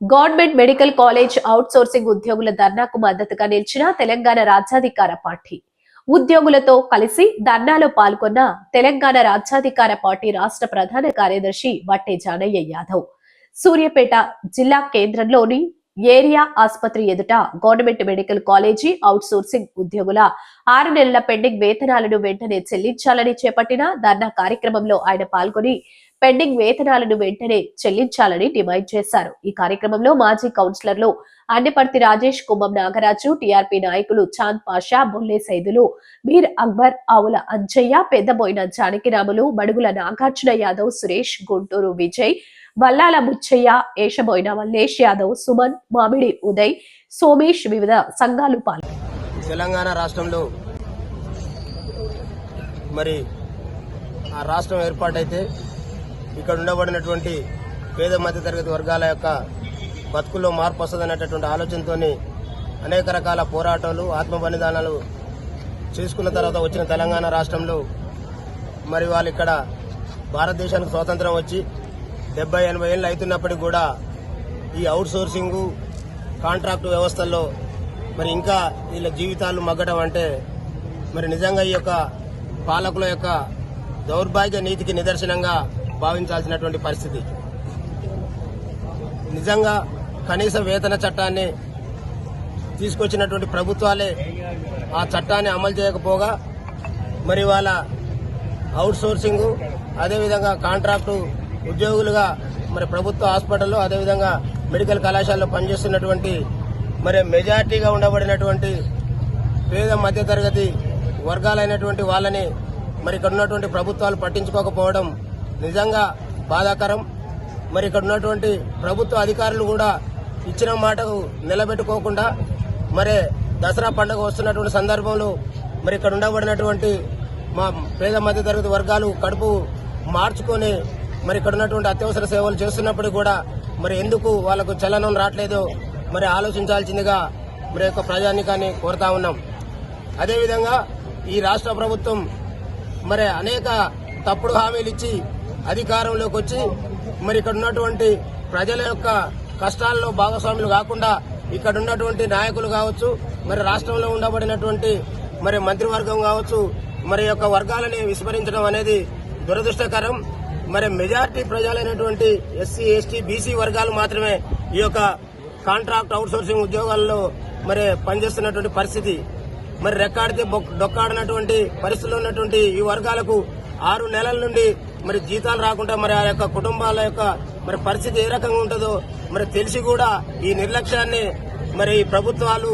Government medical college outsourcing ఉద్యోగుల ధర్నాకు మద్దతుగా నిలిచిన తెలంగాణ రాజ్యాధికార పార్టీ. ఉద్యోగులతో కలిసి ధర్నాలో పాల్గొన్న తెలంగాణ రాజ్యాధికార పార్టీ రాష్ట్ర ప్రధాన కార్యదర్శి వట్టే జానయ్య యాదవ్. సూర్యాపేట జిల్లా కేంద్రంలోని ఏరియా ఆసుపత్రి ఎదుట government medical college outsourcing ఉద్యోగుల ఆరు నెలల పెండింగ్ వేతనాలను వెంటనే చెల్లించాలని చేపట్టిన ధర్నా కార్యక్రమంలో ఆయన పాల్గొని పెండింగ్ వేతనాలను వెంటనే చెల్లించాలని డిమాండ్ చేశారు. ఈ కార్యక్రమంలో మాజీ కౌన్సిలర్లు అన్నపర్తి రాజేష్ కుంభం నాగరాజు టీఆర్పీ నాయకులు చాంద్ పాషా బొల్లే సైదులు మీర్ అక్బర్ ఆవుల అంజయ్య పెద్దబోయిన జానకిరాములు మడుగుల నాగార్జున యాదవ్ సురేష్ గుంటూరు విజయ్ వల్లాల ముచ్చయ్య ఏషబోయిన మల్లేష్ యాదవ్ సుమన్ మామిడి ఉదయ్ సోమేష్ వివిధ సంఘాలు పాల్గొన్నారు తెలంగాణ రాష్ట్రంలో మరి ఆ రాష్ట్రం ఏర్పాటైతే ఇక్కడ ఉండబడినటువంటి పేద మధ్యతరగతి వర్గాల యొక్క బతుకుల్లో మార్పు వస్తుందనేటటువంటి ఆలోచనతో అనేక రకాల పోరాటాలు ఆత్మ బలిదానాలు చేసుకున్న తర్వాత వచ్చిన తెలంగాణ రాష్ట్రంలో మరి వాళ్ళు ఇక్కడ భారతదేశానికి స్వాతంత్రం వచ్చి డెబ్బై ఎనభై ఏళ్ళు అవుతున్నప్పటికీ కూడా ఈ అవుట్ సోర్సింగ్ కాంట్రాక్టు వ్యవస్థల్లో మరి ఇంకా వీళ్ళ జీవితాలు మగ్గడం అంటే మరి నిజంగా ఈ యొక్క పాలకుల యొక్క దౌర్భాగ్య నీతికి నిదర్శనంగా భావించాల్సినటువంటి పరిస్థితి. నిజంగా కనీస వేతన చట్టాన్ని తీసుకొచ్చినటువంటి ప్రభుత్వాలే ఆ చట్టాన్ని అమలు చేయకపోగా మరి వాళ్ళ అవుట్ సోర్సింగ్ అదేవిధంగా కాంట్రాక్టు ఉద్యోగులుగా మరి ప్రభుత్వ హాస్పిటల్లో అదేవిధంగా మెడికల్ కళాశాలలో పనిచేస్తున్నటువంటి మరి మెజార్టీగా ఉండబడినటువంటి పేద మధ్యతరగతి వర్గాలైనటువంటి వాళ్ళని మరి ఇక్కడ ఉన్నటువంటి ప్రభుత్వాలు పట్టించుకోకపోవడం నిజంగా బాధాకరం. మరి ఇక్కడ ఉన్నటువంటి ప్రభుత్వ అధికారులు కూడా ఇచ్చిన మాటకు నిలబెట్టుకోకుండా మరి దసరా పండుగ వస్తున్నటువంటి సందర్భంలో మరి ఇక్కడ ఉండబడినటువంటి మా పేద మధ్యతరగతి వర్గాలు కడుపు మార్చుకొని మరి ఇక్కడ ఉన్నటువంటి అత్యవసర సేవలు చేస్తున్నప్పుడు కూడా మరి ఎందుకు వాళ్ళకు చలనం రావట్లేదో మరి ఆలోచించాల్సిందిగా మరి యొక్క ప్రజానికాన్ని కోరుతా ఉన్నాం. అదేవిధంగా ఈ రాష్ట్ర ప్రభుత్వం మరి అనేక తప్పుడు హామీలు ఇచ్చి అధికారంలోకి వచ్చి మరి ఇక్కడ ఉన్నటువంటి ప్రజల యొక్క కష్టాల్లో భాగస్వాములు కాకుండా ఇక్కడ ఉన్నటువంటి నాయకులు కావచ్చు మరి రాష్ట్రంలో ఉండబడినటువంటి మరి మంత్రివర్గం కావచ్చు మరి యొక్క వర్గాలని విస్మరించడం అనేది దురదృష్టకరం. మరి మెజార్టీ ప్రజలైనటువంటి ఎస్సీ ఎస్టీ బీసీ వర్గాలు మాత్రమే ఈ యొక్క కాంట్రాక్ట్ అవుట్సోర్సింగ్ ఉద్యోగాల్లో మరి పనిచేస్తున్నటువంటి పరిస్థితి. మరి రెక్కాడితే బొక్- డొక్కాడినటువంటి పరిస్థితుల్లో ఉన్నటువంటి ఈ వర్గాలకు ఆరు నెలల నుండి మరి జీతాలు రాకుండా మరి ఆ యొక్క కుటుంబాల యొక్క మరి పరిస్థితి ఏ రకంగా ఉంటుందో మరి తెలిసి కూడా ఈ నిర్లక్ష్యాన్ని మరి ప్రభుత్వాలు